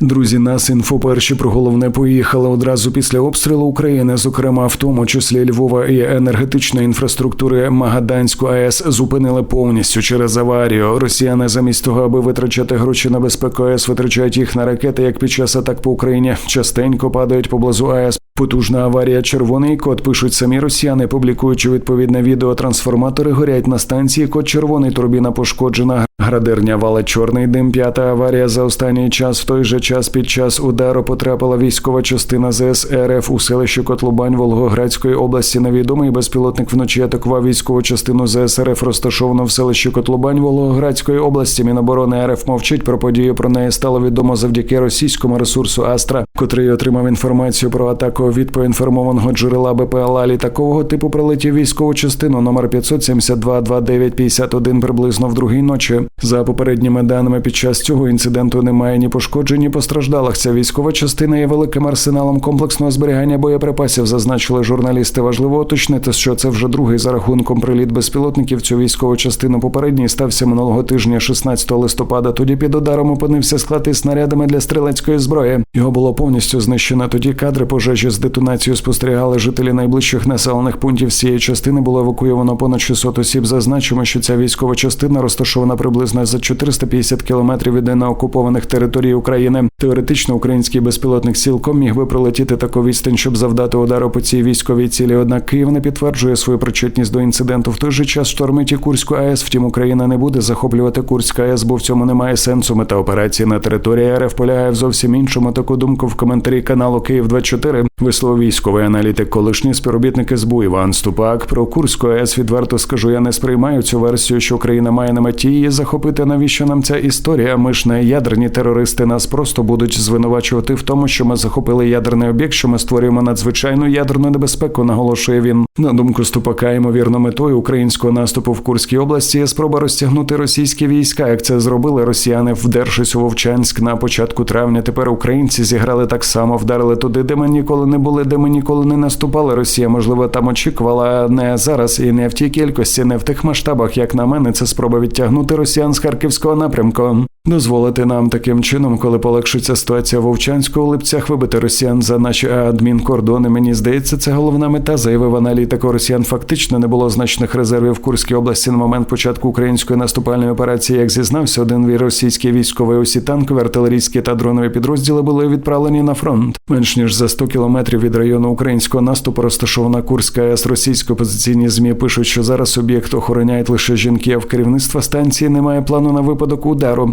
Друзі, нас інфо перші про головне поїхали одразу після обстрілу України, зокрема в тому числі Львова і енергетичної інфраструктури Магаданську АЕС зупинили повністю через аварію. Росіяни замість того, аби витрачати гроші на безпеку АЕС, витрачають їх на ракети, як під час атак по Україні. Частенько падають поблизу АЕС. Потужна аварія червоний код пишуть самі росіяни, публікуючи відповідне відео. Трансформатори горять на станції. Код червоний турбіна пошкоджена. Градирня вала чорний дим. П'ята аварія за останній час. В той же час під час удару потрапила військова частина ЗС РФ у селищі Котлубань Волгоградської області. Невідомий безпілотник вночі атакував військову частину ЗС РФ, розташовану в селищі Котлубань Волгоградської області. Міноборони РФ мовчить про подію. Про неї стало відомо завдяки російському ресурсу Астра, котрий отримав інформацію про атаку від поінформованого джерела БПЛА літакового типу прилетів військову частину номер 572 2951 приблизно в другій ночі. За попередніми даними, під час цього інциденту немає ні пошкоджень, ні постраждалих. Ця військова частина є великим арсеналом комплексного зберігання боєприпасів. Зазначили журналісти. Важливо уточнити, що це вже другий за рахунком приліт безпілотників. Цю військову частину попередній стався минулого тижня, 16 листопада. Тоді під ударом опинився склад із снарядами для стрілецької зброї. Його було повністю знищено. Тоді кадри пожежі з детонацією спостерігали жителі найближчих населених пунктів. Цієї частини було евакуйовано понад 600 осіб. Зазначимо, що ця військова частина розташована приблизно за 450 кілометрів від неокупованих територій України. Теоретично український безпілотник цілком міг би пролетіти таку відстань, щоб завдати удару по цій військовій цілі. Однак Київ не підтверджує свою причетність до інциденту. В той же час штормить і Курську АЕС. Втім, Україна не буде захоплювати Курську АЕС, бо в цьому немає сенсу. Мета операції на території РФ полягає в зовсім іншому. Таку думку в коментарі каналу Київ 24 висловив військовий аналітик, колишній співробітник СБУ Іван Ступак. Про Курську АЕС відверто скажу, я не сприймаю цю версію, що Україна має на меті її захопити. Навіщо нам ця історія? Ми ж не ядерні терористи. Нас просто будуть звинувачувати в тому, що ми захопили ядерний об'єкт, що ми створюємо надзвичайну ядерну небезпеку. Наголошує він. На думку Ступака, ймовірно, метою українського наступу в Курській області є спроба розтягнути російські війська. Як це зробили росіяни, вдершись у Вовчанськ на початку травня. Тепер українці зіграли так само, вдарили туди, де ми ніколи не були, де ми ніколи не наступали. Росія, можливо, там очікувала не зараз і не в тій кількості, не в тих масштабах. Як на мене, це спроба відтягнути росіян з харківського напрямку. Дозволити нам таким чином, коли полегшиться ситуація Вовчанську, у липцях вибити росіян за наші адмінкордони. Мені здається, це головна мета. Заявив аналітик. Росіян фактично не було значних резервів в Курській області на момент початку української наступальної операції. Як зізнався, один російський військовий усі танкові, артилерійські та дронові підрозділи були відправлені на фронт. Менш ніж за 100 кілометрів від району українського наступу розташована Курська АЕС. Російські опозиційні змі пишуть, що зараз об'єкт охороняють лише жінки. А в керівництва станції немає плану на випадок удару.